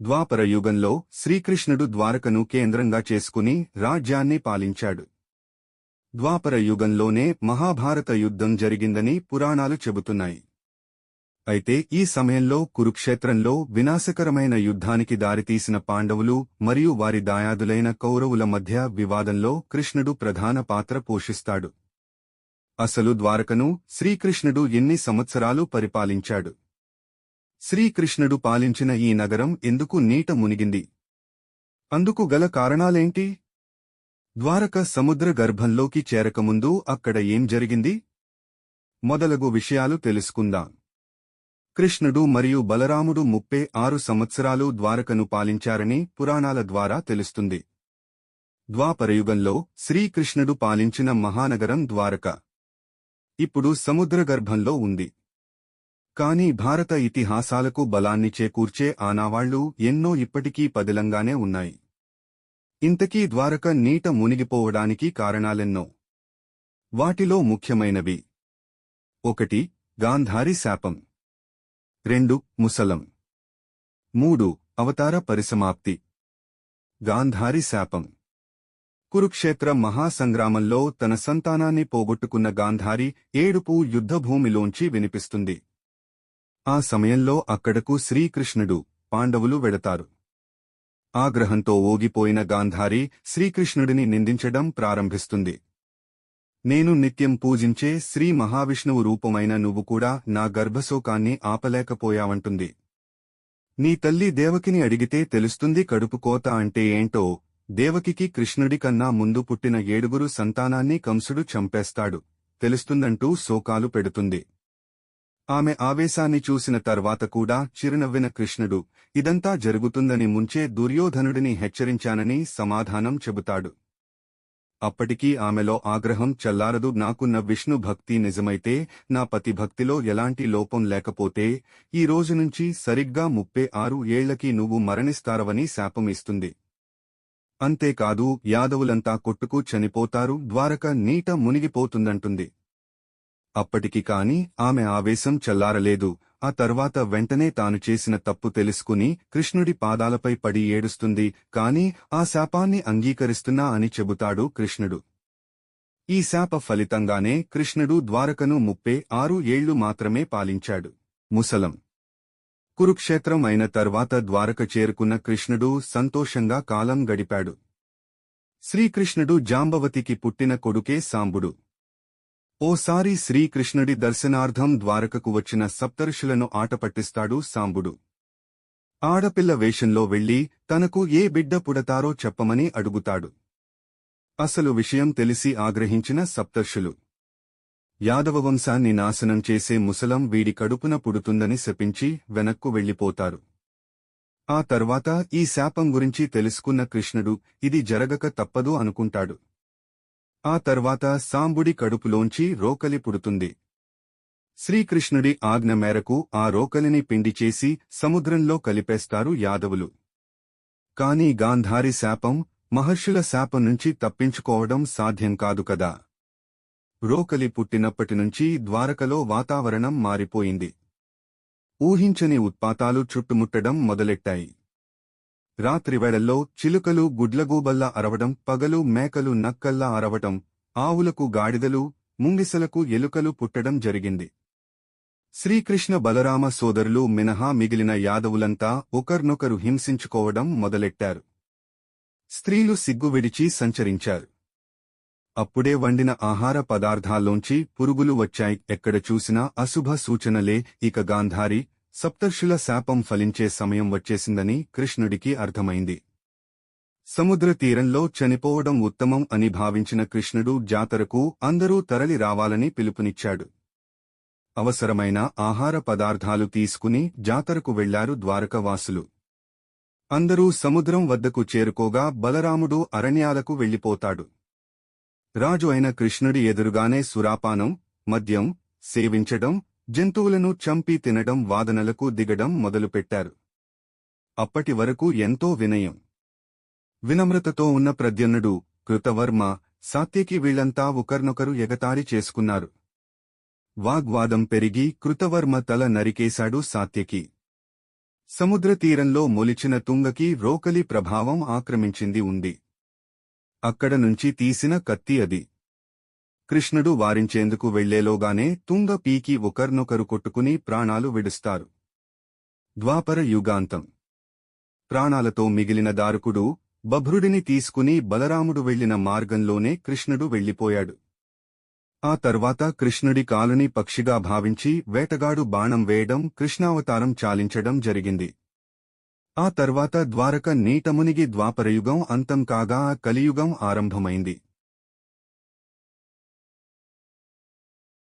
ద్వాపర యుగంలో శ్రీకృష్ణుడు ద్వారకను కేంద్రంగా చేసుకుని రాజ్యాన్ని పాలించాడు. ద్వాపర యుగంలోనే మహాభారత యుద్ధం జరిగిందని పురాణాలు చెబుతున్నాయి. అయితే ఈ సమయంలో కురుక్షేత్రంలో వినాశకరమైన యుద్ధానికి దారితీసిన పాండవులు మరియు వారి దాయాదులైన కౌరవుల మధ్య వివాదంలో కృష్ణుడు ప్రధాన పాత్ర పోషిస్తాడు. అసలు ద్వారకను శ్రీకృష్ణుడు ఎన్ని సంవత్సరాలు పరిపాలించాడు? శ్రీకృష్ణుడు పాలించిన ఈ నగరం ఎందుకు నీట మునిగింది? అందుకు గల కారణాలేంటి? ద్వారక సముద్ర గర్భంలోకి చేరకముందు అక్కడ ఏం జరిగింది? మొదలగు విషయాలు తెలుసుకుందాం. కృష్ణుడు మరియు బలరాముడు ముప్పై ఆరు సంవత్సరాలు ద్వారకను పాలించారని పురాణాల ద్వారా తెలుస్తుంది. ద్వాపరయుగంలో శ్రీకృష్ణుడు పాలించిన మహానగరం ద్వారక. ఇప్పుడు సముద్రగర్భంలో ఉంది. కాని భారత ఇతిహాసాలకు బలాన్ని చేకూర్చే ఆనావాళ్ళు ఎన్నో ఇప్పటికీ పదిలంగానే ఉన్నాయి. ఇంతకీ ద్వారక నీట మునిగిపోవడానికి కారణాలెన్నో? వాటిలో ముఖ్యమైనవి. ఒకటి గాంధారి శాపం. రెండు ముసలం. మూడు అవతార పరిసమాప్తి. గాంధారి శాపం. కురుక్షేత్ర మహాసంగ్రామంలో తన సంతానాన్ని పోగొట్టుకున్న గాంధారి ఏడుపు యుద్ధభూమిలోంచి వినిపిస్తుంది. ఆ సమయంలో అక్కడకు శ్రీకృష్ణుడు పాండవులు వెడతారు. ఆగ్రహంతో ఓగిపోయిన గాంధారి శ్రీకృష్ణుడిని నిందించడం ప్రారంభిస్తుంది. నేను నిత్యం పూజించే శ్రీ మహావిష్ణువు రూపమైన నువ్వు కూడా నా గర్భశోకాన్ని ఆపలేకపోయావంటుంది. నీ తల్లి దేవకిని అడిగితే తెలుస్తుంది కడుపు కోత అంటే ఏంటో దేవకికి కృష్ణుడి కన్నా ముందు పుట్టిన ఏడుగురు సంతానాన్ని కంసుడు చంపేస్తాడు తెలుస్తుందంటూ శోకాలు పెడుతుంది. ఆమె ఆవేశాన్ని చూసిన తర్వాత కూడా చిరునవ్విన కృష్ణుడు ఇదంతా జరుగుతుందని ముంచే దుర్యోధనుడిని హెచ్చరించానని సమాధానం చెబుతాడు. అప్పటికీ ఆమెలో ఆగ్రహం చల్లారదు. నాకున్న విష్ణు భక్తి నిజమైతే నా పతి భక్తిలో ఎలాంటి లోపం లేకపోతే ఈ రోజు నుంచి సరిగ్గా ముప్పై ఆరు ఏళ్ళకి నువ్వు మరణిస్తారవని శాపమిస్తుంది అంతేకాదు యాదవులంతా కొట్టుకు చనిపోతారు. ద్వారక నీట మునిగిపోతుందంటుంది. అప్పటికి కాని ఆమె ఆవేశం చల్లారలేదు. ఆ తర్వాత వెంటనే తాను చేసిన తప్పు తెలుసుకుని కృష్ణుడి పాదాలపై పడి ఏడుస్తుంది. కాని ఆ శాపాన్ని అంగీకరిస్తున్నా అని చెబుతాడు కృష్ణుడు. ఈ శాప ఫలితంగానే కృష్ణుడు ద్వారకను ముప్పే ఆరు ఏళ్ళు మాత్రమే పాలించాడు. ముసలం. కురుక్షేత్రం అయిన తర్వాత ద్వారక చేరుకున్న కృష్ణుడు సంతోషంగా కాలం గడిపాడు. శ్రీకృష్ణుడు జాంబవతికి పుట్టిన కొడుకే సాంబుడు. ఓసారి శ్రీకృష్ణుడి దర్శనార్థం ద్వారకకు వచ్చిన సప్తర్షులను ఆటపట్టిస్తాడు సాంబుడు. ఆడపిల్ల వేషంలో వెళ్ళి తనకు ఏ బిడ్డ పుడతారో చెప్పమని అడుగుతాడు. అసలు విషయం తెలిసి ఆగ్రహించిన సప్తర్షులు. యాదవ వంశాన్ని నాశనం చేసే ముసలం వీడి కడుపున పుడుతుందని శపించి వెనక్కు వెళ్ళిపోతారు ఆ తర్వాత ఈ శాపం గురించి తెలుసుకున్న కృష్ణుడు ఇది జరగక తప్పదు అనుకుంటాడు. ఆ తర్వాత సాంబుడి కడుపులోంచి రోకలి పుడుతుంది. శ్రీకృష్ణుడి ఆజ్ఞ మేరకు ఆ రోకలిని పిండి చేసి సముద్రంలో కలిపేస్తారు యాదవులు. కాని గాంధారి శాపం మహర్షుల శాపం నుంచి తప్పించుకోవడం సాధ్యం కాదు కదా. రోకలి పుట్టినప్పటినుంచి ద్వారకలో వాతావరణం మారిపోయింది. ఊహించని ఉత్పాతాలు చుట్టుముట్టడం మొదలెట్టాయి. రాత్రివేళల్లో చిలుకలు గుడ్లగూబల్లా అరవడం పగలు మేకలు నక్కల్లా అరవటం ఆవులకు గాడిదలు ముంగిసలకు ఎలుకలు పుట్టడం జరిగింది. శ్రీకృష్ణ బలరామ సోదరులు మినహా మిగిలిన యాదవులంతా ఒకర్నొకరు హింసించుకోవడం మొదలెట్టారు. స్త్రీలు సిగ్గు విడిచి సంచరించారు. అప్పుడే వండిన ఆహార పదార్థాల్లోంచి పురుగులు వచ్చాయి. ఎక్కడ చూసినా అశుభ సూచనలే. ఇక గాంధారి సప్తర్షుల శాపం ఫలించే సమయం వచ్చేసిందని కృష్ణుడికి అర్థమైంది. సముద్ర తీరంలో చనిపోవడం ఉత్తమం అని భావించిన కృష్ణుడు జాతరకు అందరూ తరలి రావాలని పిలుపునిచ్చాడు. అవసరమైన ఆహార పదార్థాలు తీసుకుని జాతరకు వెళ్ళారు ద్వారకవాసులు. అందరూ సముద్రం వద్దకు చేరుకోగా బలరాముడు అరణ్యాలకు వెళ్ళిపోతాడు రాజు అయిన కృష్ణుడి ఎదురుగానే సురాపానం మద్యం సేవించడం జంతువులను చంపి తినడం వాదనలకు దిగడం మొదలుపెట్టారు. అప్పటి వరకు ఎంతో వినయం. వినమ్రతతో ఉన్న ప్రద్యున్నుడు కృతవర్మ సాత్యకి వీళ్ళంతా ఒకర్నొకరు ఎగతారి చేసుకున్నారు. వాగ్వాదం పెరిగి కృతవర్మ తల నరికేశాడు సాత్యకి. సముద్ర తీరంలో మొలిచిన తుంగకి రోకలి ప్రభావం ఆక్రమించింది ఉంది. అక్కడ నుంచి తీసిన కత్తి అది. కృష్ణుడు వారించేందుకు వెళ్ళేలోగానే తుంగ పీకి ఒకర్నొకరు కొట్టుకుని ప్రాణాలు విడుస్తారు. ద్వాపర యుగాంతం. ప్రాణాలతో మిగిలిన దారుకుడు బభ్రుడిని తీసుకుని బలరాముడు వెళ్ళిన మార్గంలోనే కృష్ణుడు వెళ్ళిపోయాడు ఆ తర్వాత కృష్ణుడి కాలుని పక్షిగా భావించి వేటగాడు బాణం వేయడం కృష్ణావతారం చాలించడం జరిగింది. ఆ తర్వాత ద్వారక నీటమునిగి ద్వాపరయుగం అంతం కాగా కలియుగం ఆరంభమైంది.